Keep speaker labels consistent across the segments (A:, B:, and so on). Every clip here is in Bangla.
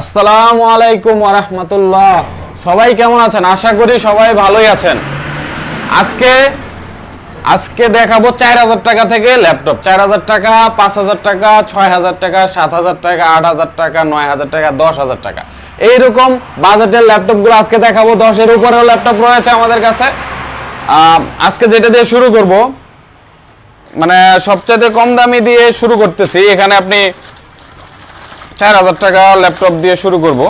A: আসসালামু আলাইকুম ওরহমতুল্লাহ সবাই কেমন আছেন? আশা করি সবাই ভালোই আছেন। আজকে আজকে দেখাবো চার হাজার টাকা থেকে ল্যাপটপ। চার হাজার টাকা, পাঁচ হাজার টাকা, ছয় হাজার টাকা, সাত হাজার টাকা, আট হাজার টাকা, নয় হাজার টাকা, দশ হাজার টাকা। এইরকম বাজেটের ল্যাপটপগুলো আজকে দেখাবো। দশের উপরেও ল্যাপটপ রয়েছে আমাদের কাছে। আজকে যেটা দিয়ে শুরু করব মানে সবচেয়ে কম দামি দিয়ে শুরু করতেছি। এখানে আপনি চার হাজার টাকা ল্যাপটপ দিয়ে শুরু করব।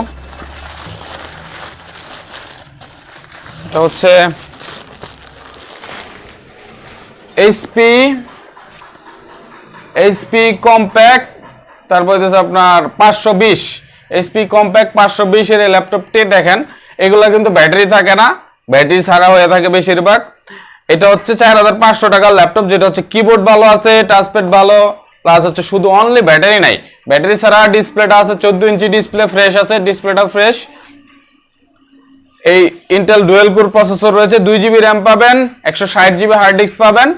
A: এটা হচ্ছে এইচপি এইচপি কম্প্যাক্ট, তারপর হচ্ছে আপনার পাঁচশো বিশ। এইচপি কম্প্যাক্ট পাঁচশো বিশের এই ল্যাপটপটি দেখেন, এগুলো কিন্তু ব্যাটারি থাকে না। ব্যাটারি ছাড়া হয়ে থাকে বেশিরভাগ। এটা হচ্ছে চার হাজার পাঁচশো টাকার ল্যাপটপ, যেটা হচ্ছে কিবোর্ড ভালো আছে টাচপ্যাড ভালো প্লাস হচ্ছে শুধু অনলি ব্যাটারি নাই। ব্যাটারি ছাড়া ডিসপ্লেটা আছে চোদ্দ ইঞ্চি ডিসপ্লে ফ্রেশ আছে ডিসপ্লেটা ফ্রেশ এই ইন্টেল ডুয়েল কোর প্রসেসর রয়েছে, দুই জিবি র্যাম পাবেন, একশো ষাট জিবি হার্ড ডিস্ক পাবেন।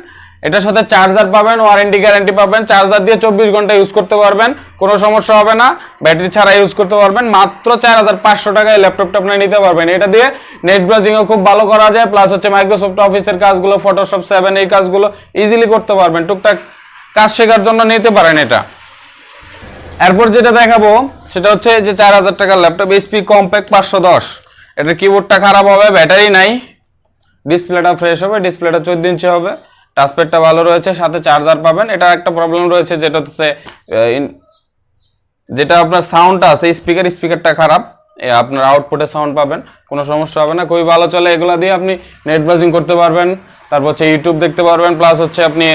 A: এটার সাথে চার্জার পাবেন ওয়ারেন্টি গ্যারান্টি পাবেন। চার্জার দিয়ে চব্বিশ ঘণ্টা ইউজ করতে পারবেন, কোনো সমস্যা হবে না। ব্যাটারি ছাড়া ইউজ করতে পারবেন, মাত্র চার হাজার পাঁচশো টাকায় ল্যাপটপটা আপনি নিতে পারবেন। এটা দিয়ে নেট ব্রাউজিংও খুব ভালো করা যায় প্লাস হচ্ছে মাইক্রোসফট অফিসের কাজগুলো ফটোশপ সেভেন এই কাজগুলো ইজিলি করতে পারবেন। টুকটাক কাজ শেখার জন্য নিতে পারেন এটা। এরপর যেটা দেখাবো, সেটা হচ্ছে যে চার হাজার টাকার ল্যাপটপ এইচপি কম্প্যাক্ট পাঁচশো দশ। এটার কিবোর্ডটা খারাপ হবে ব্যাটারি নাই। ডিসপ্লেটা ফ্রেশ হবে ডিসপ্লেটা চোদ্দ ইঞ্চি হবে। টাচপ্যাডটা ভালো রয়েছে, সাথে চার্জার পাবেন। এটা একটা প্রবলেম রয়েছে, যেটা হচ্ছে যেটা আপনার সাউন্ডটা আছে স্পিকার স্পিকারটা খারাপ। আপনার আউটপুটে সাউন্ড পাবেন, কোনো সমস্যা হবে না। খুবই ভালো চলে, এগুলো দিয়ে আপনি নেট ব্রাউজিং করতে পারবেন। তারপর হচ্ছে ইউটিউব দেখতে পারবেন প্লাস হচ্ছে আপনি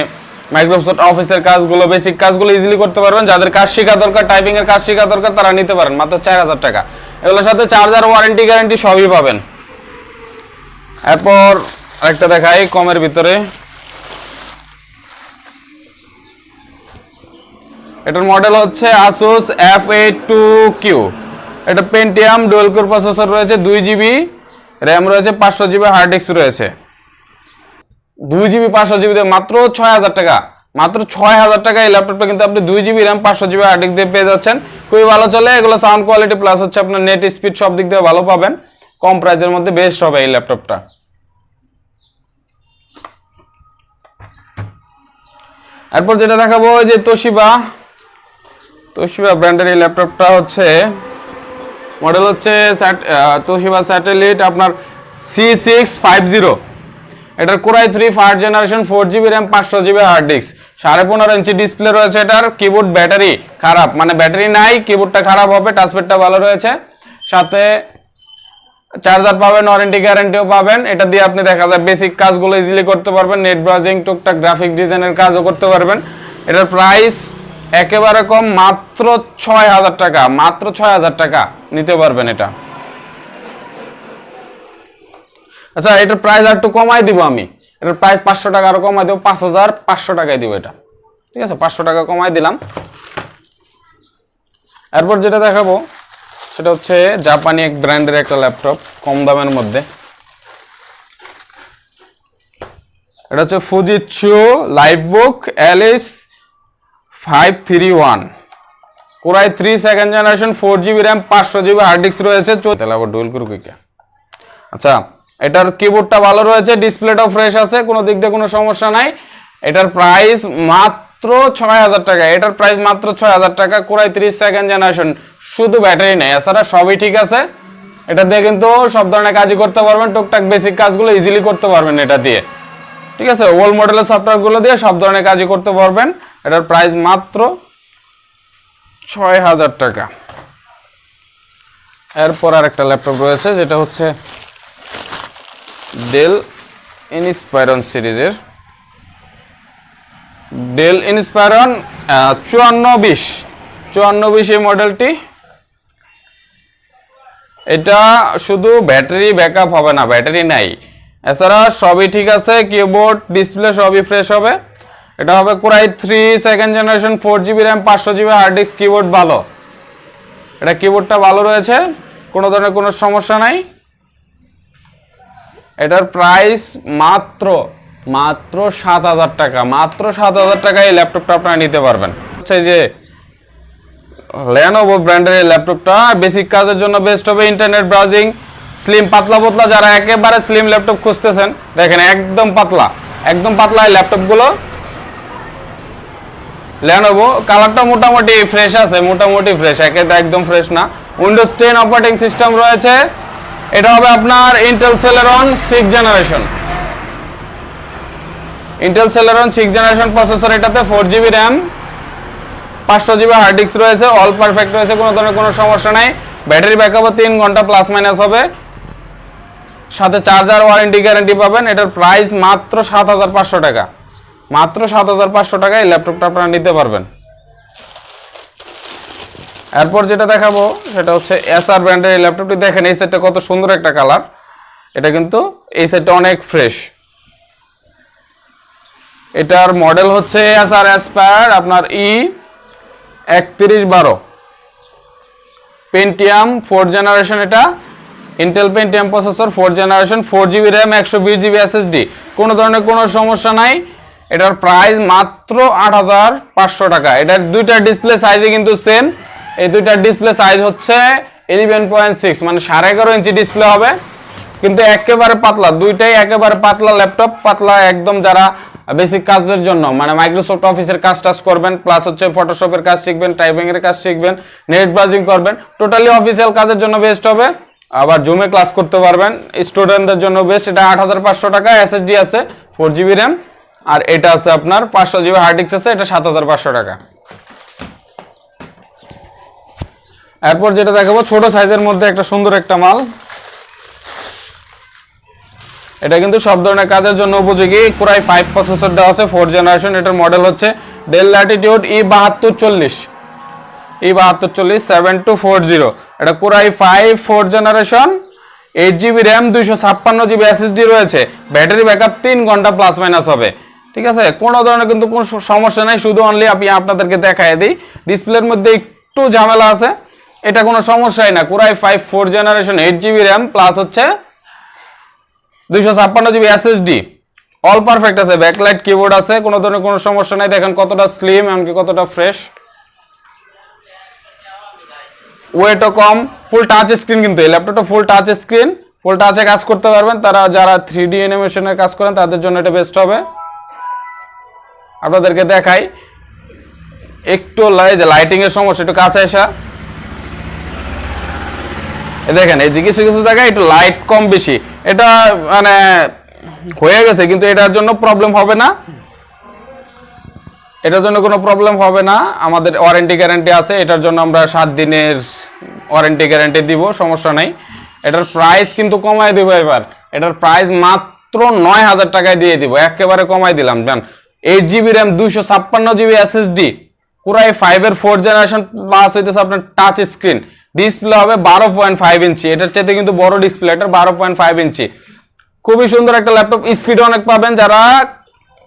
A: মাইক্রোসফট অফিসের কাজগুলো বেসিক কাজগুলো ইজিলি করতে পারবেন। যাদের কাজ শেখা দরকার টাইপিং এর কাজ শেখা দরকার, তারা নিতে পারেন। মাত্র চার হাজার টাকা। এগুলোর সাথে চার্জার ওয়ারেন্টি গ্যারান্টি সবই পাবেন। এরপর আরেকটা দেখাই কমের ভিতরে। এটার মডেল হচ্ছে Asus F eight two Q এটা পেন্টিয়াম ডুয়েল কোর প্রসেসর রয়েছে, দুই জিবি র্যাম রয়েছে, পাঁচশো জিবি হার্ড ডিস্ক রয়েছে। দুই জিবি পাঁচশো জিবি মাত্র ছয় হাজার টাকা। মাত্র ছয় হাজার টাকা এই ল্যাপটপটা কিন্তু আপনি দুই জিবি র্যাম, পাঁচশো জিবি ডিস্ক দিয়ে পেয়ে যাচ্ছেন। খুবই ভালো চলে, এগুলো সাউন্ড কোয়ালিটি প্লাস হচ্ছে আপনার নেট স্পিড সব দিক দিয়ে ভালো পাবেন। কম প্রাইসের মধ্যে বেস্ট হবে এই ল্যাপটপটা এরপর যেটা দেখাবো যে তোশিবা তোশিবা ব্র্যান্ডের এই ল্যাপটপটা হচ্ছে মডেল হচ্ছে তোশিবা স্যাটেলাইট আপনার সি সিক্স ফাইভ জিরো এটার core i three first generation four GB RAM, পাঁচশো জিবি হার্ড ডিস্ক। সাড়ে পনেরো ইঞ্চি ডিসপ্লে রয়েছে এটার। কিবোর্ড ব্যাটারি খারাপ মানে ব্যাটারি নাই, কিবোর্ডটা খারাপ হবে টাচপ্যাডটা ভালো রয়েছে। সাথে চার্জার পাবেন ওয়ারেন্টি গ্যারেন্টিও পাবেন। এটা দিয়ে আপনি দেখা যায় বেসিক কাজগুলো ইজিলি করতে পারবেন। নেট ব্রাউজিং টুকটাক গ্রাফিক ডিজাইনের কাজও করতে পারবেন। এটার প্রাইস একেবারে কম, মাত্র ছয় হাজার টাকা, মাত্র ছয় হাজার টাকা নিতে পারবেন এটা। আচ্ছা এটার প্রাইস আর একটু কমাই দিব আমি। এটার প্রাইস পাঁচশো টাকা আরও কমাই দেবো, পাঁচ হাজার পাঁচশো টাকায় দিব এটা। ঠিক আছে, পাঁচশো টাকা কমাই দিলাম। এরপর যেটা দেখাবো, সেটা হচ্ছে জাপানি এক ব্র্যান্ডের একটা ল্যাপটপ কম দামের মধ্যে। এটা হচ্ছে Fujitsu LifeBook Alice five three one core i three second generation four GB RAM পাঁচশো জিবি হার্ড ডিস্ক রয়েছে আবার ডুয়েল করুক আচ্ছা এটার কিবোর্ডটা ভালো রয়েছে ডিসপ্লেটাও ফ্রেশ আছে, কোনো দিক দিয়ে কোনো সমস্যা নাই। এটার প্রাইস মাত্র ছয় হাজার টাকা, এটার প্রাইস মাত্র ছয় হাজার টাকা কোরাই ত্রিশ সেকেন্ড জেনারেশন শুধু ব্যাটারি নেই, এছাড়া সবই ঠিক আছে। এটা দিয়ে কিন্তু সব ধরনের কাজই করতে পারবেন, টুকটাক বেসিক কাজগুলো ইজিলি করতে পারবেন এটা দিয়ে। ঠিক আছে ওল্ড মডেলের সফটওয়্যারগুলো দিয়ে সব ধরনের কাজই করতে পারবেন। এটার প্রাইস মাত্র ছয় হাজার টাকা। এরপর আর একটা ল্যাপটপ রয়েছে, যেটা হচ্ছে ডেল ইনস্পায়রন সিরিজের। ডেল ইনস্পায়রন চুয়ান্ন বিশ। চুয়ান্ন বিশ এই মডেলটি। এটা শুধু ব্যাটারি ব্যাকআপ হবে না, ব্যাটারি নাই। এছাড়া সবই ঠিক আছে, কিবোর্ড, ডিসপ্লে সবই ফ্রেশ হবে। এটা হবে core i three, second generation, four GB RAM, পাঁচশো জিবি হার্ড ডিস্ক, কিবোর্ড ভালো। এটা কিবোর্ডটা ভালো রয়েছে, কোনো ধরনের কোনো সমস্যা নাই। এটার প্রাইস মাত্র মাত্র সাত হাজার টাকা, মাত্র সাত হাজার টাকা এই ল্যাপটপটা আপনারা নিতে পারবেন। হচ্ছে যে লেনোভো ব্র্যান্ডের এই ল্যাপটপটা বেসিক কাজের জন্য বেস্ট হবে ইন্টারনেট ব্রাউজিং স্লিম পাতলা পাতলা যারা একেবারে স্লিম ল্যাপটপ খুঁজতেছেন, দেখেন একদম পাতলা একদম পাতলা এই ল্যাপটপগুলো লেনোভো কালারটা মোটামুটি ফ্রেশ আছে, মোটামুটি ফ্রেশ একে একদম ফ্রেশ না। উইন্ডোজ টেন অপারেটিং সিস্টেম রয়েছে এটা হবে আপনার Intel Celeron six generation Intel Celeron six generation processor এটাতে ফোর জিবি র্যাম পাঁচশো জিবি হার্ড ডিস্ক রয়েছে অল পারফেক্ট রয়েছে, কোনো ধরনের কোনো সমস্যা নাই। ব্যাটারি ব্যাকআপও তিন ঘণ্টা প্লাস মাইনাস হবে। সাথে চার্জার ওয়ারেন্টি গ্যারান্টি পাবেন, এটার প্রাইস মাত্র সাত হাজার পাঁচশো টাকা। মাত্র সাত হাজার পাঁচশো টাকায় ল্যাপটপটা আপনারা নিতে পারবেন। এরপর যেটা দেখাবো, সেটা হচ্ছে এসআর ব্র্যান্ডের এই ল্যাপটপটি দেখেন, এই সেটটা কত সুন্দর একটা কালার এটা কিন্তু এই সেটটা অনেক ফ্রেশ এটার মডেল হচ্ছে এসআর অ্যাসপায়ার আপনার ই একত্রিশ বারো। পেন্টিয়াম ফোর জেনারেশন এটা। Intel Pentium processor four generation four GB RAM একশো বিশ জিবি এসএসডি কোনো ধরনের কোনো সমস্যা নাই। এটার প্রাইস মাত্র আট হাজার পাঁচশো টাকা। এটার দুইটা ডিসপ্লে সাইজে কিন্তু সেম এই দুইটার ডিসপ্লে সাইজ হচ্ছে ইলেভেন পয়েন্ট সিক্স মানে সাড়ে এগারো ইঞ্চি ডিসপ্লে হবে। কিন্তু একেবারে পাতলা, দুইটাই একেবারে পাতলা ল্যাপটপ পাতলা একদম যারা বেসিক কাজের জন্য মানে মাইক্রোসফট অফিসের কাজ টাজ করবেন প্লাস হচ্ছে ফটোশপের কাজ শিখবেন টাইপিং এর কাজ শিখবেন নেট ব্রাউজিং করবেন টোটালি অফিসিয়াল কাজের জন্য বেস্ট হবে। আবার জুমে ক্লাস করতে পারবেন স্টুডেন্টদের জন্য বেস্ট এটা আট হাজার পাঁচশো টাকা এসএসডি আছে ফোর জিবি র্যাম আর এটা আছে আপনার পাঁচশো জিবি হার্ড ডিস্ক আছে, এটা সাত হাজার পাঁচশো টাকা। এরপর যেটা দেখাবো, ছোট সাইজের মধ্যে একটা সুন্দর একটা মাল। এটা কিন্তু সব ধরনের কাজের জন্য উপযোগী। কুরাই ফাইভ প্রসেসর দেওয়া আছে ফোর জেনারেশন এটার মডেল হচ্ছে ডেল ল্যাটিটিউড ই বাহাত্তর চল্লিশ। ই বাহাত্তর চল্লিশ সেভেন টু ফোর জিরো এটা core i five four generation eight GB RAM দুইশো ছাপ্পান্ন জিবি এসএসডি রয়েছে। ব্যাটারি ব্যাকআপ তিন ঘণ্টা প্লাস মাইনাস হবে। ঠিক আছে? কোনো ধরনের কিন্তু কোনো সমস্যা নাই। শুধু অনলি আমি আপনাদেরকে দেখাই দিই। ডিসপ্লের মধ্যে একটু ঝামেলা আছে। এটা কোনো সমস্যাই না। Core i five four generation eight GB RAM plus হচ্ছে দুইশো ছাপ্পান্ন জিবি এসএসডি অল পারফেক্ট আছে ব্যাকলাইট কিবোর্ড আছে, কোনো ধরনের কোনো সমস্যা নাই। দেখেন কতটা স্লিম এমনকি কতটা ফ্রেশ ওয়েটও কম ফুল টাচ স্ক্রিন কিন্তু। এই ল্যাপটপটা ফুল টাচ স্ক্রিন ফুল টাচে কাজ করতে পারবেন। তারা যারা থ্রি ডি অ্যানিমেশনের কাজ করেন, তাদের জন্য এটা বেস্ট হবে। আপনাদেরকে দেখাই। একটু লাই- যে লাইটিং এর সমস্যা, একটু কাছে আসা। দেখেন, এই যে কিছু কিছু জায়গায় একটু লাইট কম বেশি। এটা মানে হয়ে গেছে, কিন্তু এটার জন্য প্রবলেম হবে না। এটার জন্য কোনো প্রবলেম হবে না। আমাদের ওয়ারেন্টি গ্যারান্টি আছে, এটার জন্য আমরা সাত দিনের ওয়ারেন্টি গ্যারান্টি দিব, সমস্যা নাই। এটার প্রাইস কিন্তু কমাই দিব এবার। এটার প্রাইস মাত্র নয় হাজার টাকায় দিয়ে দিব, একেবারে কমাই দিলাম। জান এইট জিবি র্যাম দুইশো ছাপ্পান্ন জিবি এসএসডি কুরাই ফাইভের ফোর জেনারেশন প্লাস হইতেছে আপনার টাচ স্ক্রিন ডিসপ্লে হবে বারো পয়েন্ট ফাইভ ইঞ্চি এটার চাইতে কিন্তু বড় ডিসপ্লে এটার বারো পয়েন্ট ফাইভ ইঞ্চি খুবই সুন্দর একটা ল্যাপটপ স্পিড অনেক পাবেন যারা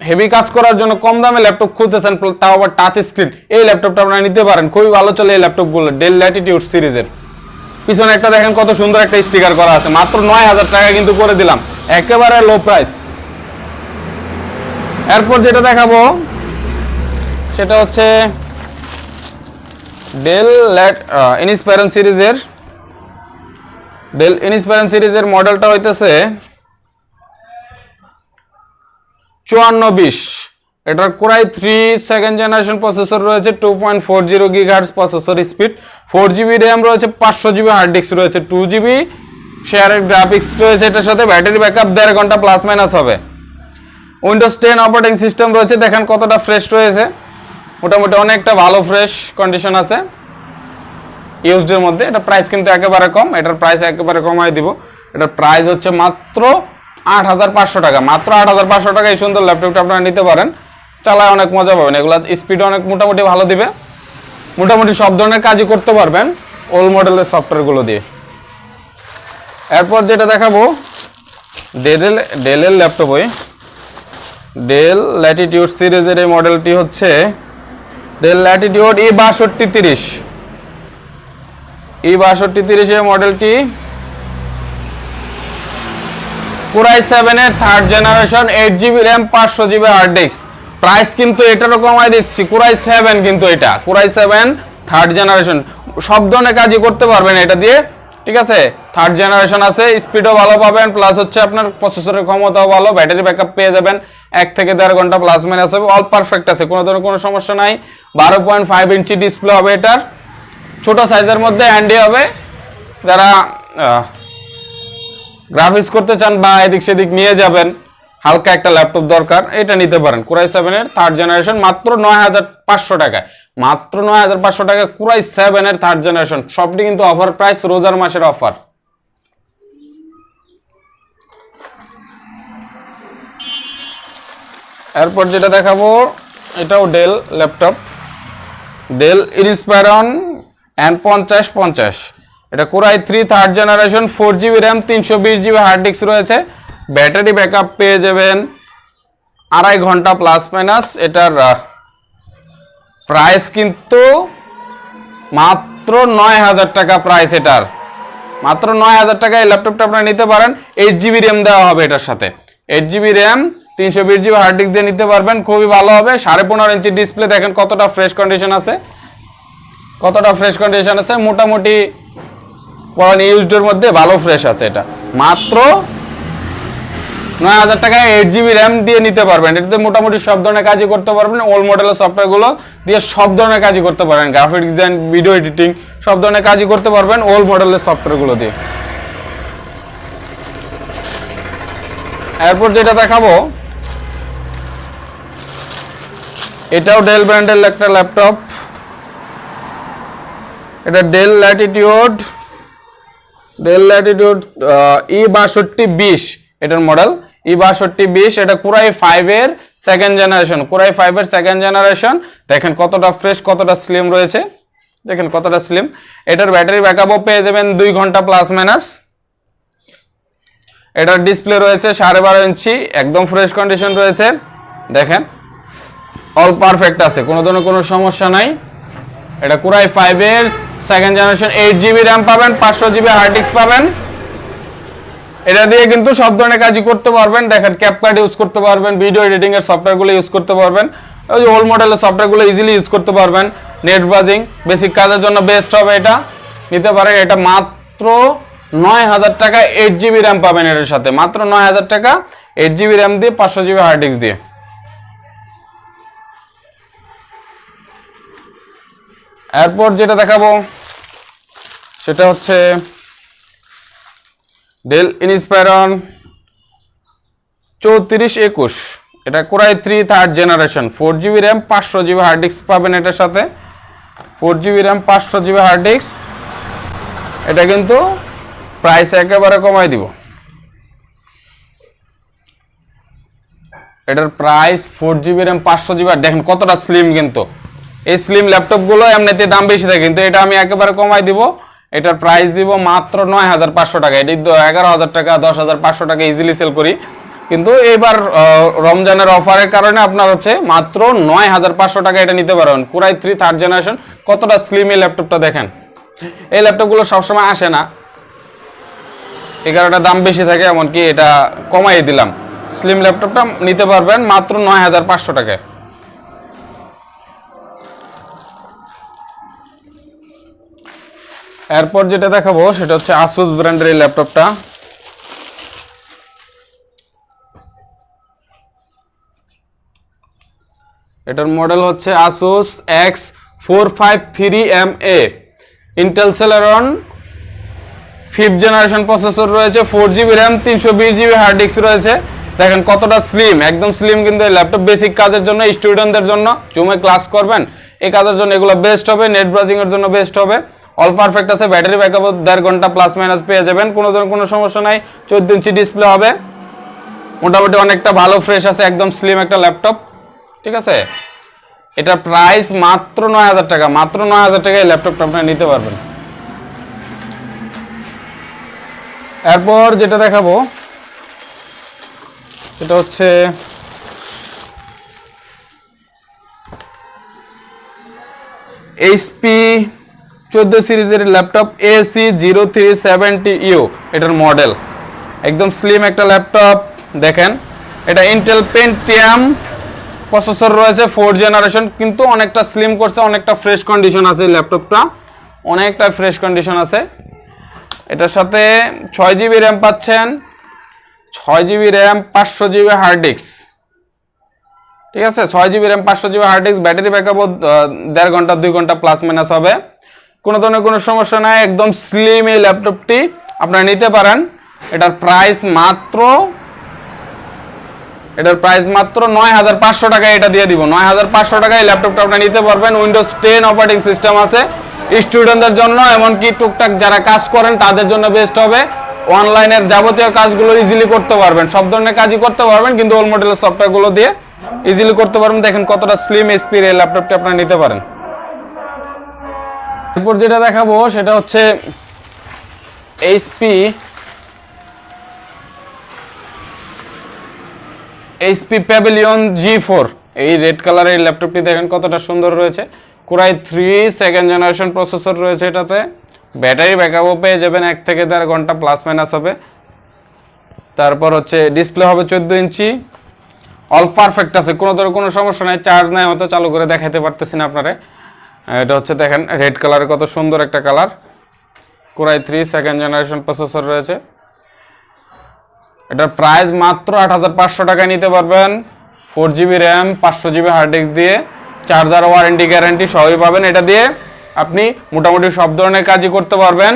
A: হেভি কাজ করার জন্য কম দামে ল্যাপটপ খুঁজতেছেন তাও আবার টাচ স্ক্রিন এই ল্যাপটপটা আপনারা নিতে পারেন। খুবই ভালো চলে এই ল্যাপটপগুলো ডেল ল্যাটিটিউড সিরিজের। পিছনে একটা দেখেন কত সুন্দর একটা স্টিকার করা আছে। মাত্র নয় হাজার টাকা কিন্তু করে দিলাম। একেবারে লো প্রাইস এরপর যেটা দেখাবো, সেটা হচ্ছে ডেল ল্যাট ইনস্পায়রন সিরিজের ডেল ইনস্পায়রন সিরিজের মডেলটা হইতেছে চুয়ান্ন বিশ। এটার core i three second generation processor রয়েছে two point four zero gigahertz processor speed four GB RAM রয়েছে, পাঁচশো জিবি হার্ড ডিস্ক রয়েছে টু জিবি শেয়ারের গ্রাফিক্স রয়েছে, এটার সাথে ব্যাটারি ব্যাকআপ দেড় ঘণ্টা প্লাস মাইনাস হবে। উইন্ডোজ টেন অপারেটিং সিস্টেম রয়েছে, দেখেন কতটা ফ্রেশ রয়েছে। মোটামুটি অনেকটা ভালো ফ্রেশ কন্ডিশন আছে। ইউজডের মধ্যে। এটা প্রাইস কিন্তু একেবারে কম। এটার প্রাইস একেবারে কমাই দিব। এটার প্রাইস হচ্ছে মাত্র আট হাজার পাঁচশো টাকা। মাত্র আট হাজার পাঁচশো টাকা এই সুন্দর ল্যাপটপটা আপনারা নিতে পারেন। চালায় অনেক মজা পাবেন। এগুলো স্পিড অনেক মোটামুটি ভালো দিবে। মোটামুটি সব ধরনের কাজই করতে পারবেন ওল্ড মডেলের সফটওয়্যারগুলো দিয়ে। এরপর যেটা দেখাবো ডেলের ডেলের ল্যাপটপ ওই। ডেল ল্যাটিটিউড সিরিজের এই মডেলটি হচ্ছে ডেল ল্যাটিটিউড ই বাষট্টি তিরিশ। ই বাষট্টি তিরিশের মডেলটি কুরাই সেভেনের third generation eight GB RAM পাঁচশো জিবি হার্ড ডিস্ক প্রাইস কিন্তু এটারও কমাই দিচ্ছি কুরাই সেভেন কিন্তু এটা। কুরাই সেভেন থার্ড জেনারেশন সব ধরনের কাজই করতে পারবেন এটা দিয়ে। ঠিক আছে? থার্ড জেনারেশন আছে স্পিডও ভালো পাবেন প্লাস হচ্ছে আপনার প্রসেসরের ক্ষমতাও ভালো ব্যাটারি ব্যাকআপ পেয়ে যাবেন, এক থেকে দেড় ঘণ্টা প্লাস মাইনাস হবে অল পারফেক্ট আছে, কোনো ধরনের কোনো সমস্যা নাই। বারো পয়েন্ট ফাইভ ইঞ্চি ডিসপ্লে হবে এটার। ছোট সাইজের মধ্যে অ্যান্ডি হবে। যারা গ্রাফিক্স করতে চান বা এদিক সেদিক নিয়ে যাবেন হালকা একটা ল্যাপটপ দরকার, এটা নিতে পারেন। কুরাই সেভেনের থার্ড জেনারেশন মাত্র নয় পাঁচশো টাকায়। মাত্র নয় হাজার পাঁচশো টাকায় কুরাই সেভেনের থার্ড জেনারেশন সবটি কিন্তু অফার প্রাইস রোজার মাসের অফার এরপর যেটা দেখাবো, এটাও Dell laptop Dell Inspiron N পঞ্চাশ পঞ্চাশ। এটা core i three third generation four GB RAM তিনশো বিশ জিবি হার্ড ডিস্ক রয়েছে। ব্যাটারি ব্যাকআপ পেয়ে যাবেন। আড়াই ঘণ্টা প্লাস মাইনাস এটার প্রাইস কিন্তু মাত্র নয় হাজার টাকা প্রাইস এটার। মাত্র নয় হাজার টাকা এই ল্যাপটপটা আপনারা নিতে পারেন। এইট জিবি র্যাম দেওয়া হবে এটার সাথে। এইট জিবি র্যাম তিনশো বিশ জিবি হার্ড ডিস্ক দিয়ে নিতে পারবেন। খুবই ভালো হবে। সাড়ে পনেরো ইঞ্চি ডিসপ্লে দেখেন কতটা ফ্রেশ কন্ডিশন আছে। কতটা ফ্রেশ কন্ডিশন আছে। মোটামুটি ইউজডের মধ্যে ভালো ফ্রেশ আছে এটা। মাত্র নয় হাজার টাকায় এইট জিবি র্যাম দিয়ে নিতে পারবেন। এটাতে মোটামুটি সব ধরনের কাজই করতে পারবেন। ওল্ড মডেলের সফটওয়্যারগুলো দিয়ে সব ধরনের কাজই করতে পারেন গ্রাফিক ডিজাইন ভিডিও এডিটিং সব ধরনের কাজই করতে পারবেন ওল্ড মডেলের সফটওয়্যারগুলো দিয়ে। এরপর যেটা দেখাবো, এটাও ডেল ব্র্যান্ডের একটা ল্যাপটপ এটা Dell Latitude Dell Latitude E বাষট্টি বিশ, এটার মডেল ই বাষট্টি বিশ, এটা কুরাই ফাইভের সেকেন্ড জেনারেশন কুরাই ফাইভের সেকেন্ড জেনারেশন দেখেন কতটা ফ্রেশ কতটা স্লিম রয়েছে। দেখেন কতটা স্লিম এটার ব্যাটারি ব্যাকআপও পেয়ে যাবেন দুই ঘণ্টা প্লাস মাইনাস এটার ডিসপ্লে রয়েছে সাড়ে বারো ইঞ্চি, একদম ফ্রেশ কন্ডিশন রয়েছে। দেখেন অল পারফেক্ট আছে, কোনো ধরনের কোনো সমস্যা নাই। এটা কুরাই ফাইভের second generation eight GB RAM পাবেন, পাঁচশো জিবি হার্ড ডিস্ক পাবেন। এটা দিয়ে কিন্তু সব ধরনের কাজই করতে পারবেন। দেখেন ক্যাপকার্ড ইউজ করতে পারবেন ভিডিও এডিটিং এর সফটওয়্যারগুলো ইউজ করতে পারবেন। ওই যে ওল্ড মডেলের সফটওয়্যারগুলো ইজিলি ইউজ করতে পারবেন। নেট ব্রাউজিং বেসিক কাজের জন্য বেস্ট হবে এটা। নিতে পারেন, এটা মাত্র নয় হাজার টাকা এইট জিবি র্যাম পাবেন এটার সাথে। মাত্র নয় হাজার টাকা এইট জিবি র্যাম দিয়ে পাঁচশো জিবি হার্ড ডিস্ক দিয়ে। এরপর যেটা দেখাবো, সেটা হচ্ছে ডেল ইনস্পায়রন চৌত্রিশ একুশ। এটা core i three third generation four GB RAM পাঁচশো জিবি হার্ড ডিস্ক পাবেন এটার সাথে। ফোর জিবি র্যাম পাঁচশো জিবি হার্ড ডিস্ক এটা কিন্তু প্রাইস একেবারে কমাই দিব। এটার প্রাইস ফোর জিবি র্যাম পাঁচশো জিবি দেখেন কতটা স্লিম কিন্তু। এই স্লিম ল্যাপটপগুলো এমনিতে দাম বেশি থাকে, কিন্তু এটা আমি একেবারে কমাই দিব। এটার প্রাইস দিব মাত্র নয় হাজার পাঁচশো টাকা। এটি এগারো হাজার টাকা, দশ হাজার পাঁচশো টাকা ইজিলি সেল করি। কিন্তু এবার রমজানের অফারের কারণে আপনার হচ্ছে মাত্র নয় হাজার পাঁচশো টাকা এটা নিতে পারবেন। Core i three third generation কতটা স্লিম এই ল্যাপটপটা দেখেন। এই ল্যাপটপগুলো সবসময় আসে না। এই কারণে দাম বেশি থাকে, এমনকি এটা কমাই দিলাম। স্লিম ল্যাপটপটা নিতে পারবেন মাত্র নয় হাজার পাঁচশো টাকায়। এরপর যেটা দেখাবো সেটা হচ্ছে আসুস ব্র্যান্ডের এই ল্যাপটপটা এটার মডেল হচ্ছে Asus X four five three M A Intel Celeron fifth generation processor রয়েছে ফোর জিবি র্যাম তিনশো বিশ জিবি হার্ড ডিস্ক রয়েছে। দেখেন কতটা স্লিম একদম স্লিম কিন্তু ল্যাপটপ বেসিক কাজের জন্য স্টুডেন্টদের জন্য। জুমে ক্লাস করবেন, এই কাজের জন্য এগুলো বেস্ট হবে নেট ব্রাউজিং এর জন্য বেস্ট হবে। অল পারফেক্ট আছে ব্যাটারি ব্যাকআপ দেড় ঘণ্টা প্লাস মাইনাস পেয়ে যাবেন, কোনো ধরনের কোনো সমস্যা নাই। চোদ্দ ইঞ্চি ডিসপ্লে হবে। মোটামুটি অনেকটা ভালো ফ্রেশ আছে, একদম স্লিম একটা ল্যাপটপ ঠিক আছে? এটা প্রাইস মাত্র নয় হাজার টাকা, মাত্র নয় হাজার টাকায় এই ল্যাপটপটা আপনারা নিতে পারবেন। এরপর যেটা দেখাবো, সেটা হচ্ছে এইচপি চোদ্দ সিরিজের laptop AC zero three seventy U এটার মডেল। একদম স্লিম একটা ল্যাপটপ, দেখেন। এটা ইন্টেল পেন্টিয়াম প্রসেসর রয়েছে ফোর জেনারেশন কিন্তু অনেকটা স্লিম করছে, অনেকটা ফ্রেশ কন্ডিশন আছে ল্যাপটপটা। অনেকটা ফ্রেশ কন্ডিশন আছে। এটার সাথে ছয় জিবি র্যাম পাচ্ছেন। ছয় জিবি র্যাম পাঁচশো জিবি হার্ড ডিস্ক ঠিক আছে? ছয় জিবি র্যাম পাঁচশো জিবি হার্ড ডিস্ক ব্যাটারি ব্যাকআপও দেড় ঘণ্টা, দুই ঘণ্টা প্লাস মাইনাস হবে। কোনো ধরনের কোনো সমস্যা নাই, একদম স্লিম এই ল্যাপটপটি আপনারা নিতে পারেন। এটার প্রাইস মাত্র, এটার প্রাইস মাত্র নয় হাজার পাঁচশো টাকায় এটা দিয়ে দিব। নয় হাজার পাঁচশো টাকায় ল্যাপটপটা আপনি নিতে পারবেন। উইন্ডোজ টেন অপারেটিং সিস্টেম আছে। স্টুডেন্টদের জন্য, এমনকি টুকটাক যারা কাজ করেন, তাদের জন্য বেস্ট হবে। অনলাইনের যাবতীয় কাজগুলো ইজিলি করতে পারবেন। সব ধরনের কাজই করতে পারবেন, কিন্তু ওল মডেলের সফটওয়্যারগুলো দিয়ে ইজিলি করতে পারবেন। দেখেন কতটা স্লিম এসপির এই ল্যাপটপটি আপনারা নিতে পারেন। এরপর যেটা দেখাবো সেটা হচ্ছে HP HP Pavilion G four এই রেড কালারের ল্যাপটপটি দেখেন কতটা সুন্দর রয়েছে। Core i three second generation processor রয়েছে এটাতে। ব্যাটারি ব্যাকআপও পেয়ে যাবেন এক থেকে দেড় ঘণ্টা প্লাস মাইনাস হবে। তারপর হচ্ছে ডিসপ্লে হবে চোদ্দ ইঞ্চি। অল পারফেক্ট আছে, কোনো ধরনের কোনো সমস্যা নাই চার্জ নাই, হয়তো চালু করে দেখাতে পারতেছি না আপনারে। এটা হচ্ছে দেখেন রেড কালারের কত সুন্দর একটা colour core i three second generation processor রয়েছে। এটার প্রাইস মাত্র আট হাজার পাঁচশো টাকায় নিতে পারবেন। ফোর জিবি র্যাম পাঁচশো জিবি হার্ড ডিস্ক দিয়ে। চার্জার ওয়ারেন্টি গ্যারান্টি সবই পাবেন। এটা দিয়ে আপনি মোটামুটি সব ধরনের কাজই করতে পারবেন।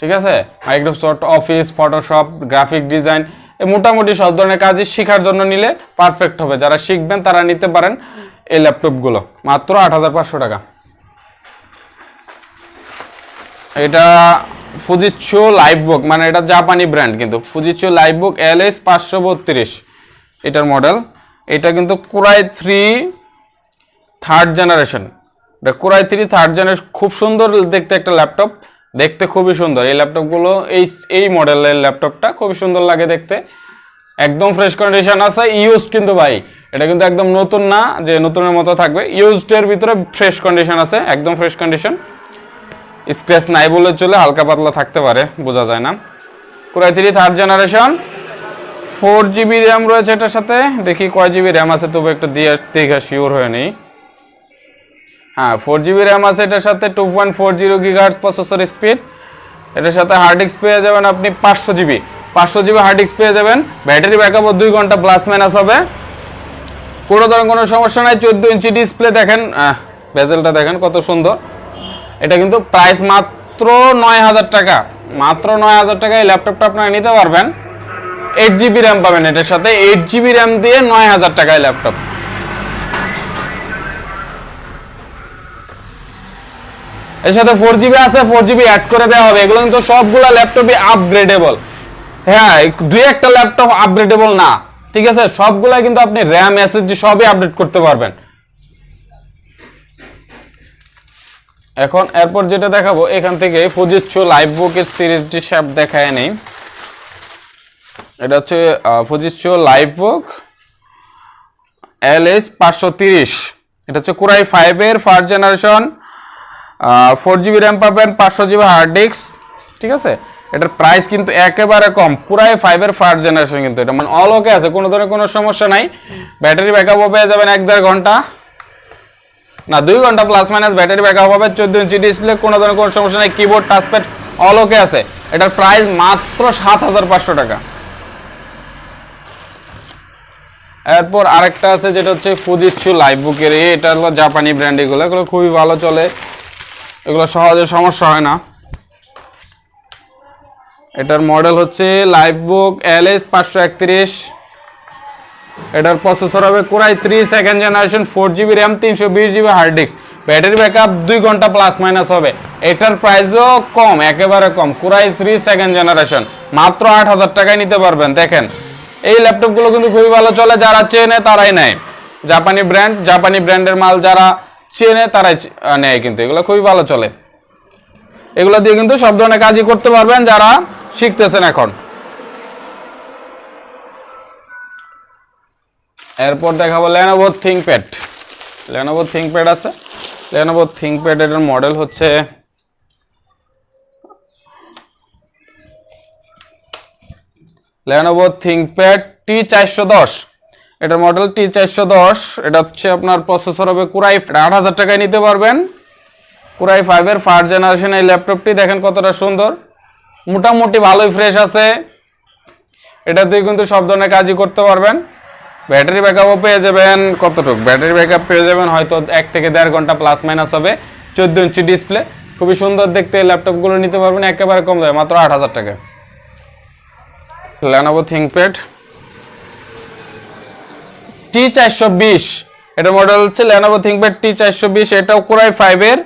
A: ঠিক আছে? Microsoft Office Photoshop graphic design মোটামুটি সব ধরনের কাজই শেখার জন্য নিলে পারফেক্ট হবে। যারা শিখবেন তারা নিতে পারেন এই ল্যাপটপগুলো মাত্র আট হাজার পাঁচশো টাকা। এটা ফুজিচ্ছো লাইভ বুক মানে এটা জাপানি ব্র্যান্ড কিন্তু। ফুজিচ্ছো লাইভ বুক এল এস পাঁচশো বত্রিশ। এটার মডেল এটা কিন্তু core i three third generation এটা core i three third generation খুব সুন্দর দেখতে একটা ল্যাপটপ দেখতে খুবই সুন্দর। এই ল্যাপটপগুলো এই এই মডেলের ল্যাপটপটা খুবই সুন্দর লাগে দেখতে। একদম ফ্রেশ কন্ডিশন আছে ইউজড কিন্তু ভাই। এটা কিন্তু একদম নতুন না, যে নতুনের মতো থাকবে। ইউজডের ভিতরে ফ্রেশ কন্ডিশন আছে, একদম ফ্রেশ কন্ডিশন স্ক্র্যাচ নাই বলে চলে, হালকা পাতলা থাকতে পারে, বোঝা যায় না। Core i three third generation four GB RAM রয়েছে এটার সাথে। দেখি কয় জিবি র্যাম আছে, তবু একটু দিয়ে, দেখে শিওর হয়ে নেই। হ্যাঁ ফোর জিবি র্যাম আছে, এটার সাথে two point four zero gigahertz processor speed এটার সাথে হার্ড ডিস্ক পেয়ে যাবেন আপনি পাঁচশো জিবি পাঁচশো জিবি হার্ড ডিস্ক পেয়ে যাবেন ব্যাটারি ব্যাকআপও দুই ঘণ্টা প্লাস মাইনাস হবে। কোনো ধরনের কোনো সমস্যা নাই, চোদ্দ ইঞ্চি ডিসপ্লে দেখেন বেজেলটা দেখেন কত সুন্দর। এটা কিন্তু প্রাইস মাত্র নয় হাজার টাকা। মাত্র নয় হাজার টাকা এই ল্যাপটপটা আপনারা নিতে পারবেন। এইট জিবি র্যাম পাবেন এটার সাথে। এইট জিবি র্যাম দিয়ে নয় হাজার টাকায় ল্যাপটপ এর সাথে ফোর জিবি আছে ফোর জিবি অ্যাড করে দেওয়া হবে। এগুলো কিন্তু সবগুলো ল্যাপটপই আপগ্রেডেবল হ্যাঁ দুই একটা ল্যাপটপ আপগ্রেডেবল না। ঠিক আছে? সবগুলাই কিন্তু আপনি র্যাম এসএসডি সবই আপডেট করতে পারবেন। এখন এরপর যেটা দেখাবো, এখান থেকে ফুজিচ্ছু লাইভ বুকের সিরিজটি সব দেখায় নেই। এটা হচ্ছে ফুজিচ্ছু লাইভ বুক এল এস পাঁচশো তিরিশ। এটা হচ্ছে কুরাই ফাইভের first generation four GB RAM পাবেন, পাঁচশো জিবি হার্ড ডিস্ক ঠিক আছে? এটার প্রাইস কিন্তু একেবারে কম, পুরাই ফাইভের ফার্স্ট জেনারেশন কিন্তু এটা। মানে অল ওকে আছে, কোনো ধরনের কোনো সমস্যা নাই। ব্যাটারি ব্যাকআপও পেয়ে যাবেন এক দেড় ঘণ্টা। না, দুই ঘণ্টা প্লাস মাইনাস ব্যাটারি ব্যাকআপ হবে, চোদ্দ ইঞ্চি ডিসপ্লে কোনো ধরনের কোনো সমস্যা নাই। কিবোর্ড টাচপ্যাড অল ওকে আছে। এটার প্রাইস মাত্র সাত হাজার পাঁচশো টাকা। এরপর আরেকটা আছে, যেটা হচ্ছে ফুজিচ্ছু লাইভ বুকের এটা হলো জাপানি ব্র্যান্ড এগুলো। এগুলো খুবই ভালো চলে। এগুলো সহজে সমস্যা হয় না। এটার মডেল হচ্ছে লাইভ বুক এল এস পাঁচশো একত্রিশ। এটার প্রসেসর হবে core i three second generation four GB RAM তিনশো বিশ GB hard disk battery backup দুই ঘণ্টা প্লাস মাইনাস হবে। এটার প্রাইসও কম, একেবারে কম। Core i three second generation মাত্র আট হাজার টাকায় নিতে পারবেন। দেখেন, এই ল্যাপটপগুলো কিন্তু খুবই ভালো চলে। যারা চেনে তারাই নেয়। জাপানি ব্র্যান্ড জাপানি ব্র্যান্ডের মাল যারা চেনে তারাই নেয় কিন্তু, এগুলো খুবই ভালো চলে। এগুলো দিয়ে কিন্তু সব ধরনের কাজই করতে পারবেন যারা শিখতেছেন এখন। এরপর দেখাবো লেনোভো থিঙ্কপ্যাড লেনোভো থিঙ্কপ্যাড আছে। লেনোভো থিঙ্কপ্যাড এর মডেল হচ্ছে লেনোভো থিঙ্কপ্যাড টি চারশো দশ। এটা মডেল টি চারশো দশ, এটা হচ্ছে আপনার প্রসেসর হবে কুরাই আট হাজার টাকায় নিতে পারবেন। কুরাই ফাইভের ফার্স্ট জেনারেশন এই ল্যাপটপটি দেখেন কতটা সুন্দর। মোটামুটি ভালোই ফ্রেশ আছে। এটাতে কিন্তু সব ধরনের কাজই করতে পারবেন। ব্যাটারি ব্যাকআপও পেয়ে যাবেন। কতটুক? ব্যাটারি ব্যাকআপ পেয়ে যাবেন হয়তো এক থেকে দেড় ঘণ্টা প্লাস মাইনাস হবে। চোদ্দ ইঞ্চি ডিসপ্লে খুবই সুন্দর দেখতে ল্যাপটপগুলো নিতে পারবেন। একেবারে কম দামে, মাত্র আট হাজার টাকা ল্যানোভো থিঙ্কপ্যাড টি চারশো বিশ। এটা মডেল হচ্ছে ল্যানোভো থিঙ্কপ্যাড টি চারশো বিশ। এটাও কুরাই ফাইভের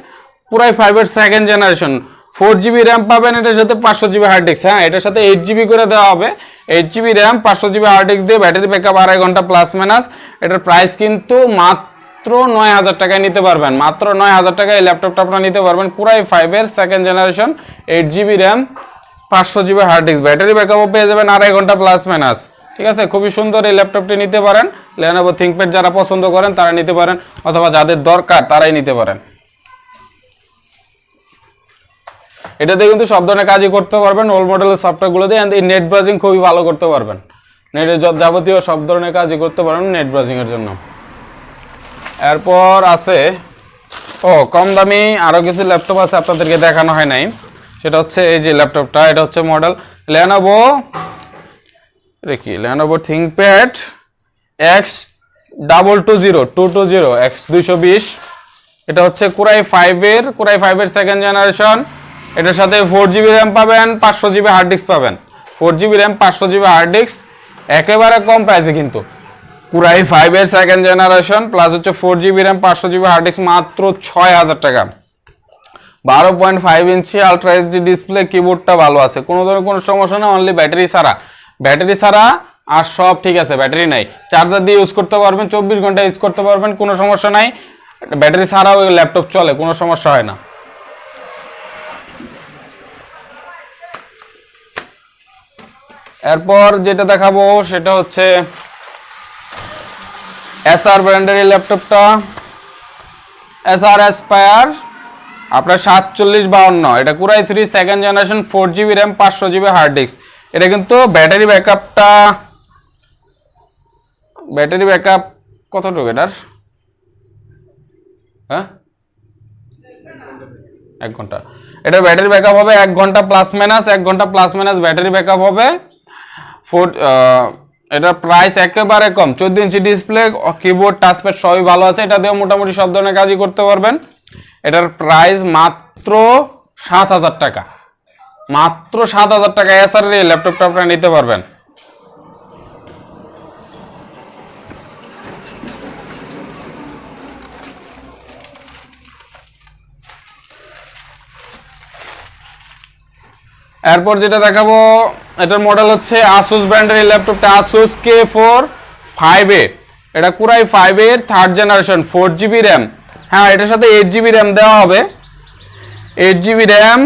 A: কুরাই ফাইভের second generation four GB RAM পাবেন, এটার সাথে পাঁচশো জিবি হার্ড ডিস্ক হ্যাঁ এটার সাথে এইট জিবি করে দেওয়া হবে। এইট জিবি র্যাম পাঁচশো জিবি হার্ড ডিস্ক দিয়ে ব্যাটারি ব্যাকআপ আড়াই ঘণ্টা প্লাস মাইনাস এটার প্রাইস কিন্তু মাত্র নয় হাজার টাকায় নিতে পারবেন। মাত্র নয় হাজার টাকায় এই ল্যাপটপটা আপনারা নিতে পারবেন। কুরাই ফাইভের second generation eight GB RAM পাঁচশো জিবি হার্ড ডিস্ক ব্যাটারি ব্যাকআপও পেয়ে যাবেন আড়াই ঘণ্টা প্লাস মাইনাস ঠিক আছে? খুবই সুন্দর এই ল্যাপটপটি নিতে পারেন। লেনোভো থিঙ্কপ্যাড যারা পছন্দ করেন, তারা নিতে পারেন, অথবা যাদের দরকার, তারাই নিতে পারেন। এটাতে কিন্তু সব ধরনের কাজই করতে পারবেন ওল্ড মডেলের সফটওয়্যারগুলো দিয়ে এই নেট ব্রাউজিং খুবই ভালো করতে পারবেন। নেটের যাবতীয় সব ধরনের কাজই করতে পারবেন নেট ব্রাউজিংয়ের জন্য। এরপর আছে, ও, কম দামি আরও কিছু ল্যাপটপ আছে আপনাদেরকে দেখানো হয় নাই। সেটা হচ্ছে এই যে ল্যাপটপটা এটা হচ্ছে মডেল লেনোভো দেখি Lenovo ThinkPad X double two zero two two zero X দুইশো বিশ। এটা হচ্ছে কুরাই ফাইভের কুরাই ফাইভের সেকেন্ড জেনারেশন এটার সাথে ফোর জিবি র্যাম পাবেন, পাঁচশো জিবি হার্ড ডিস্ক পাবেন। ফোর জিবি র্যাম পাঁচশো জিবি হার্ড ডিস্ক একেবারে কম প্রাইসে কিন্তু। কুরাই ফাইভের সেকেন্ড জেনারেশন প্লাস হচ্ছে ফোর জিবি র্যাম পাঁচশো জিবি হার্ড ডিস্ক মাত্র ছয় হাজার টাকা। বারো point five inch ultra HD display কিবোর্ডটা ভালো আছে। কোনো ধরনের কোনো সমস্যা নেই অনলি ব্যাটারি ছাড়া। ব্যাটারি ছাড়া আর সব ঠিক আছে, ব্যাটারি নাই। চার্জার দিয়ে ইউজ করতে পারবেন, চব্বিশ ঘণ্টা ইউজ করতে পারবেন, কোনো সমস্যা নাই। ব্যাটারি ছাড়াও ল্যাপটপ চলে, কোনো সমস্যা হয় না। এরপর যেটা দেখাবো, সেটা হচ্ছে এসআর ব্র্যান্ডের এই ল্যাপটপটা এস এসআর অ্যাসপায়ার আপনার সাতচল্লিশ বাউন্ন। এটা core i three second generation four GB RAM পাঁচশো জিবি হার্ড ডিস্ক এটা কিন্তু ব্যাটারি ব্যাকআপটা ব্যাটারি ব্যাকআপ কতটুকু এটার? হ্যাঁ? এক ঘণ্টা। এটা ব্যাটারি ব্যাকআপ হবে এক ঘণ্টা প্লাস মাইনাস এক ঘণ্টা প্লাস মাইনাস ব্যাটারি ব্যাকআপ হবে। ফোর এটার প্রাইস একেবারে কম। চোদ্দ ইঞ্চি ডিসপ্লে কিবোর্ড টাচপ্যাড সবই ভালো আছে। এটা দিয়েও মোটামুটি সব ধরনের কাজই করতে পারবেন। এটার প্রাইস মাত্র সাত হাজার টাকা। মাত্র সাত হাজার টাকা। এসআর ল্যাপটপটা আপনারা নিতে পারবেন। এরপর যেটা দেখাবো, এটার মডেল হচ্ছে আসুস ব্র্যান্ডের এই ল্যাপটপটা Asus K four five A এটা কুরাই ফাইভ এর third generation four GB RAM হ্যাঁ এটার সাথে এইট জিবি র্যাম দেওয়া হবে। এইট জিবি র্যাম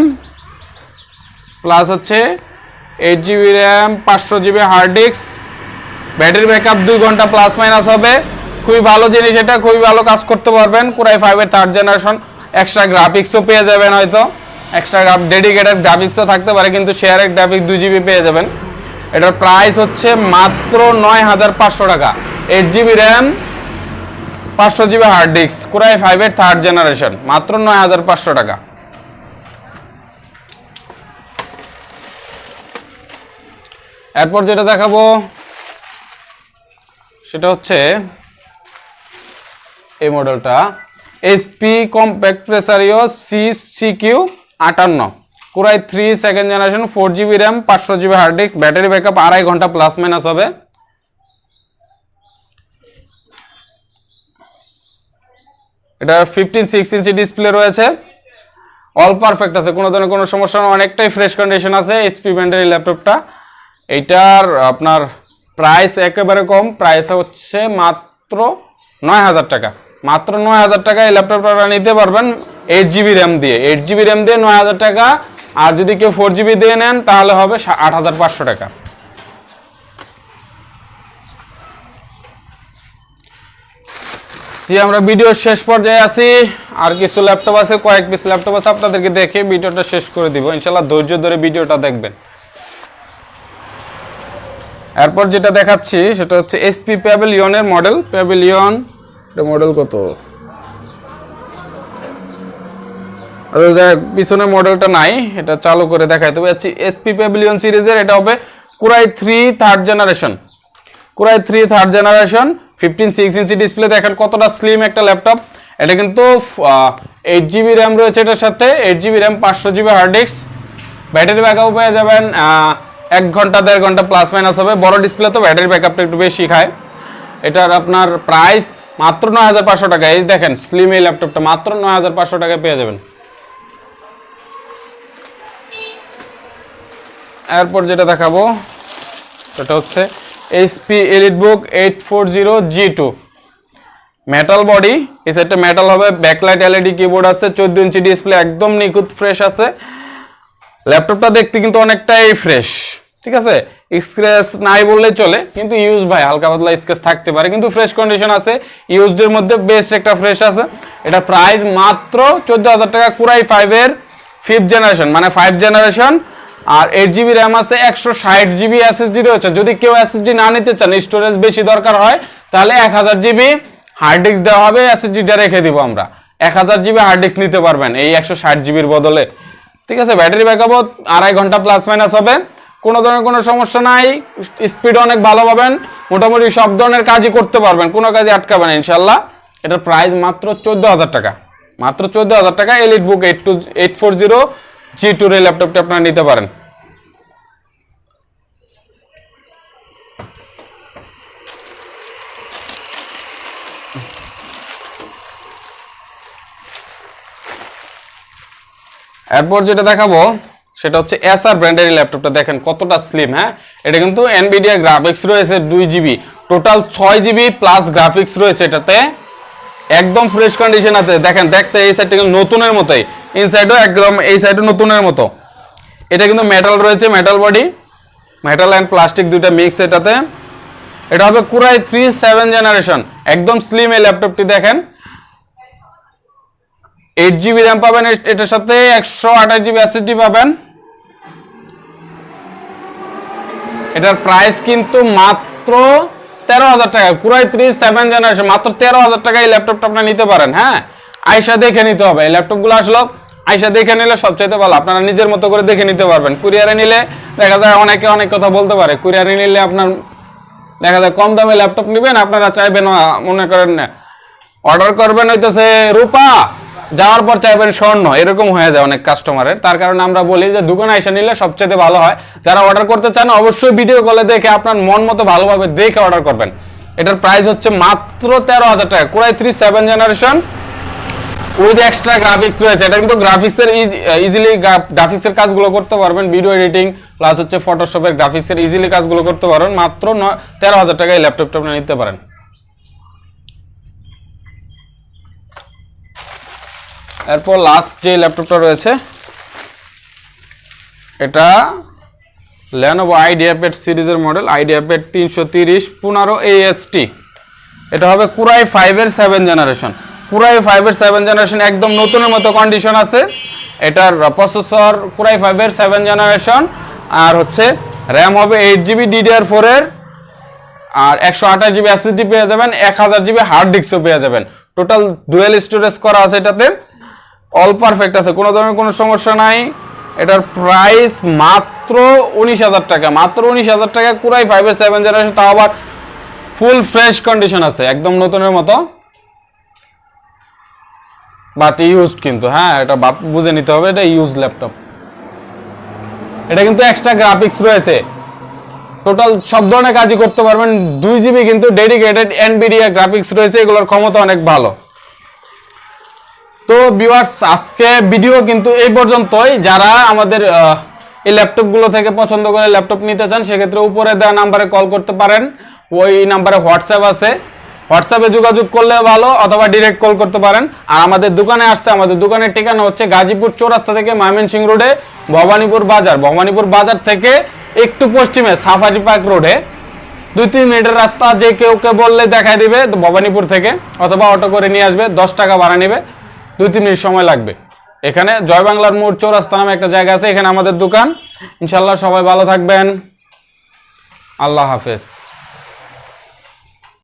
A: প্লাস হচ্ছে এইট জিবি র্যাম পাঁচশো GB hard disk battery backup দুই ঘণ্টা প্লাস মাইনাস হবে। খুবই ভালো জিনিস এটা, খুবই ভালো কাজ করতে পারবেন। কুরাই ফাইভের থার্ড জেনারেশন এক্সট্রা গ্রাফিক্সও পেয়ে যাবেন হয়তো। এক্সট্রা ডেডিকেটেড গ্রাফিক্স তো থাকতে পারে, কিন্তু শেয়ারের গ্রাফিক্স দুই জিবি পেয়ে যাবেন। এটার প্রাইস হচ্ছে মাত্র নয় হাজার পাঁচশো টাকা। এইট জিবি র্যাম পাঁচশো GB hard disk core i ফাইভের থার্ড জেনারেশন মাত্র নয় হাজার পাঁচশো টাকা। এরপর যেটা দেখাবো, সেটা হচ্ছে এই মডেলটা SP Compaq Presario C C Q আটান্ন। Core i three second generation four GB RAM পাঁচশো GB hard disk battery backup আড়াই ঘণ্টা প্লাস মাইনাস হবে। এটা ফিফটিন সিক্স ইঞ্চি ডিসপ্লে রয়েছে। অল পারফেক্ট আছে, কোনো ধরনের কোনো সমস্যা নেই অনেকটাই ফ্রেশ কন্ডিশন আছে এসপি ব্র্যান্ডের এই ল্যাপটপটা এইটার আপনার প্রাইস একেবারে কম প্রাইস হচ্ছে মাত্র নয় হাজার টাকা। মাত্র নয় হাজার টাকা এই ল্যাপটপটা নিতে পারবেন। এইট জিবি র্যাম দিয়ে এইট জিবি র্যাম দিয়ে নয় হাজার টাকা, আর যদি কেউ ফোর জিবি দিয়ে নেন, তাহলে হবে আট হাজার পাঁচশো টাকা। জি আমরা ভিডিওর শেষ পর্যায়ে আছি। আর কিছু ল্যাপটপ আছে, কয়েক পিস ল্যাপটপ আছে, আপনাদেরকে দেখে ভিডিওটা শেষ করে দিব। ইনশাল্লাহ ধৈর্য ধরে ভিডিওটা দেখবেন। এরপর যেটা দেখাচ্ছি, সেটা হচ্ছে এসপি প্যাভিলিয়নের মডেল প্যাভিলিয়ন মডেল কত? আচ্ছা, যাক, পিছনে মডেলটা নাই এটা চালু করে দেখাই। তবে এসপি প্যাভিলিয়ন সিরিজের এটা হবে core i three third generation core i three third generation fifteen six inch display দেখেন কতটা স্লিম একটা ল্যাপটপ এটা কিন্তু এইট জিবি র্যাম রয়েছে এটার সাথে এইট জিবি র্যাম পাঁচশো GB hard disk battery backup পেয়ে যাবেন এক ঘণ্টা দেড় ঘণ্টা প্লাস মাইনাস হবে। বড় ডিসপ্লে তো ব্যাটারি ব্যাকআপটা একটু বেশি খায়। এটার আপনার প্রাইস মাত্র নয় হাজার পাঁচশো টাকা। এই দেখেন স্লিম এই ল্যাপটপটা মাত্র নয় হাজার পাঁচশো টাকায় পেয়ে যাবেন। এরপর যেটা দেখাবো, সেটা হচ্ছে HP EliteBook eight four zero G two metal body এই মেটাল হবে ব্যাকলাইট এলইডি কিবোর্ড আছে, চোদ্দ ইঞ্চি ডিসপ্লে একদম নিখুঁত ফ্রেশ আছে। ল্যাপটপটা দেখতে কিন্তু অনেকটাই ফ্রেশ ঠিক আছে? স্ক্র্যাচ নাই বললেই চলে, কিন্তু ইউজ ভাই, হালকা পাতলা স্ক্র্যাচ থাকতে পারে, কিন্তু ফ্রেশ কন্ডিশন আছে। ইউজডের মধ্যে বেস্ট একটা ফ্রেশ আছে। এটা প্রাইস মাত্র চোদ্দ হাজার টাকা, কুরাই ফাইভের ফিফথ জেনারেশন মানে ফাইভ জেনারেশন আর এইট জিবি র্যাম আছে, একশো ষাট জিবি এসএসডি রয়েছে। যদি কেউ এসএসডি না নিতে চান স্টোরেজ বেশি দরকার হয়, তাহলে এক হাজার জিবি হার্ড ডিস্ক দেওয়া হবে এসএসডিটা রেখে দিব আমরা। এক হাজার জিবি হার্ড ডিস্ক নিতে পারবেন, এই একশো ষাট জিবির বদলে। ঠিক আছে ব্যাটারি ব্যাকআপও আড়াই ঘণ্টা প্লাস মাইনাস হবে। কোনো ধরনের কোনো সমস্যা নাই স্পিড অনেক ভালো পাবেন, মোটামুটি সব ধরনের কাজই করতে পারবেন, কোনো কাজে আটকাবেন ইনশাল্লাহ এটার প্রাইস মাত্র চোদ্দ হাজার টাকা। মাত্র চোদ্দ হাজার টাকা EliteBook eight two eight four zero G টুর এই ল্যাপটপটা আপনারা নিতে পারেন। এরপর যেটা দেখাবো, সেটা হচ্ছে এসআর ব্র্যান্ডের ল্যাপটপটা দেখেন কতটা স্লিম হ্যাঁ? এটা কিন্তু এনভিডিয়া গ্রাফিক্স রয়েছে দুই জিবি টোটাল ছয় জিবি প্লাস গ্রাফিক্স রয়েছে এটাতে। একদম ফ্রেশ কন্ডিশন আছে। দেখেন, দেখতে এই সাইডটা কিন্তু নতুনের মতোই। ইনসাইডও একদম এই সাইডও নতুনের মতো। এটা কিন্তু মেটাল রয়েছে metal body metal and plastic দুইটা মিক্স এটাতে। এটা হবে core i three seven generation একদম স্লিম এই ল্যাপটপটি দেখেন। এইট জিবি র্যাম পাবেন এটার সাথে। একশো আঠাশ জিবি এসএসডি পাবেন। এটার প্রাইস কিন্তু মাত্র তেরো হাজার টাকা। কুরাই থ্রি সেভেন জেনারেশন মাত্র তেরো হাজার টাকা এই ল্যাপটপটা আপনারা নিতে পারেন হ্যাঁ? আইসা দেখে নিতে হবে। এই ল্যাপটপগুলো আসলো, আইসা দেখে নিলে সবচাইতে ভালো। আপনারা নিজের মতো করে দেখে নিতে পারবেন। কুরিয়ারে নিলে দেখা যায় অনেকে অনেক কথা বলতে পারে। কুরিয়ারে নিলে আপনার দেখা যায় কম দামে ল্যাপটপ নেবেন, আপনারা চাইবেন মনে করেন অর্ডার করবেন হইতেছে রূপা। যাওয়ার পর চাইবেন স্বর্ণ, এরকম হয়ে যায় অনেক কাস্টমারের তার কারণে আমরা বলি যে দোকানে এসে নিলে সবচেয়ে ভালো হয়। যারা অর্ডার করতে চান, অবশ্যই ভিডিও কলে দেখে আপনার মন মতো ভালোভাবে দেখে অর্ডার করবেন। এটার প্রাইস হচ্ছে মাত্র তেরো হাজার টাকা। Core i three seven generation with extra graphics রয়েছে। এটা কিন্তু গ্রাফিক্সের ইজিলি গ্রাফিক্সের কাজগুলো করতে পারবেন। ভিডিও এডিটিং প্লাস হচ্ছে ফটোশপের গ্রাফিক্সের ইজিলি কাজগুলো করতে পারবেন। মাত্র তেরো হাজার টাকায় ল্যাপটপটা আপনি নিতে পারেন। এরপর লাস্ট যে ল্যাপটপটা রয়েছে, এটা ল্যানোভো আইডিয়াপ্যাড সিরিজের মডেল আইডিয়াপ্যাড তিনশো তিরিশ পনেরো এইচটি এটা হবে কুরাই ফাইভের সেভেন জেনারেশন কুরাই ফাইভের সেভেন জেনারেশন একদম নতুনের মতো কন্ডিশন আছে। এটার প্রসেসর কুরাই ফাইভের সেভেন জেনারেশন আর হচ্ছে র্যাম হবে এইট জিবি ডিডিআর ফোরের আর একশো আঠাশ জিবি এসএসডি পেয়ে যাবেন, এক হাজার জিবি হার্ড ডিস্কও পেয়ে যাবেন। টোটাল ডুয়েল স্টোরেজ করা আছে এটাতে। অল পারফেক্ট আছে, কোনো ধরনের কোনো সমস্যা নাই। এটার প্রাইস মাত্র উনিশ হাজার টাকা, মাত্র উনিশ হাজার টাকা কুরাই ফাইভের সেভেন জেনারেশন তাও আবার ফুল ফ্রেশ কন্ডিশন আছে, একদম নতুনের মতো। বাট ইউজড কিন্তু হ্যাঁ এটা বুঝে নিতে হবে, এটা ইউজ ল্যাপটপ এটা কিন্তু এক্সট্রা গ্রাফিক্স রয়েছে। টোটাল সব ধরনের কাজই করতে পারবেন, দুই জিবি কিন্তু ডেডিকেটেড এনবিডিয়া গ্রাফিক্স রয়েছে, এগুলোর ক্ষমতা অনেক ভালো। তো ভিউয়ার্স আজকে ভিডিও কিন্তু এই পর্যন্তই। যারা আমাদের এই ল্যাপটপগুলো থেকে পছন্দ করে ল্যাপটপ নিতে চান, সেক্ষেত্রে উপরে দেওয়া নাম্বারে কল করতে পারেন। ওই নাম্বারে হোয়াটসঅ্যাপ আছে। হোয়াটসঅ্যাপে যোগাযোগ করলে ভালো, অথবা ডিরেক্ট কল করতে পারেন। আর আমাদের দোকানে আসতে, আমাদের দোকানের ঠিকানা হচ্ছে গাজীপুর চৌরাস্তা থেকে ময়মনসিংহ রোডে, ভবানীপুর বাজার। ভবানীপুর বাজার থেকে একটু পশ্চিমে, সাফারি পার্ক রোডে। দুই তিন মিনিটের রাস্তা, যে কেউ কে বললে দেখাই দিবে ভবানীপুর থেকে, অথবা অটো করে নিয়ে আসবে, দশ টাকা ভাড়া নেবে। দুই তিন মিনিট সময় লাগবে। এখানে জয় বাংলার মোড় চৌরাস্তা নামে একটা জায়গা আছে, এখানে আমাদের দোকান। ইনশাল্লাহ সবাই ভালো থাকবেন। আল্লাহ হাফেজ।